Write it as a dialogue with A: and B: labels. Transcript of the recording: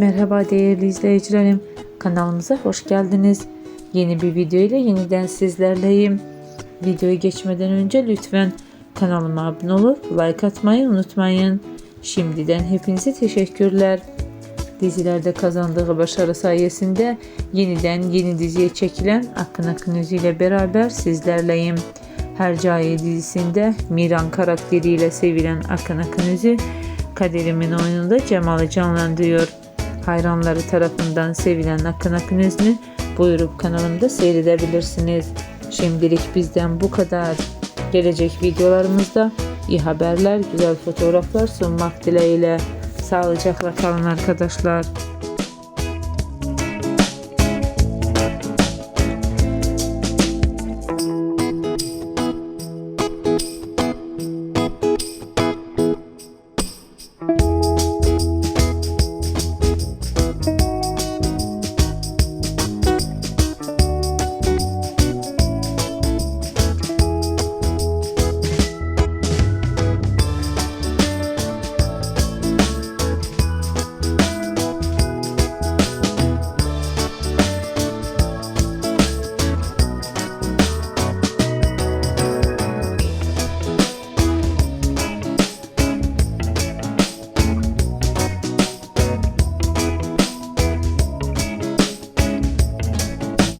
A: Merhaba değerli izleyicilerim. Kanalımıza hoş geldiniz. Yeni bir video ile yeniden sizlerleyim. Videoya geçmeden önce lütfen kanalıma abone olup like atmayı unutmayın. Şimdiden hepinize teşekkürler. Dizilerde kazandığı başarı sayesinde yeniden yeni diziye çekilen Akın Akın Özü ile beraber sizlerleyim. Hercaiye dizisinde Miran karakteriyle sevilen Akın Akın Özü Kaderimin oyununda Cemal'i canlandırıyor. Hayranları tarafından sevilen Akın Akın Özü'nü buyurup kanalımda seyredebilirsiniz. Şimdilik bizden bu kadar. Gelecek videolarımızda iyi haberler, güzel fotoğraflar sunmak dileğiyle. Sağlıcakla kalın arkadaşlar.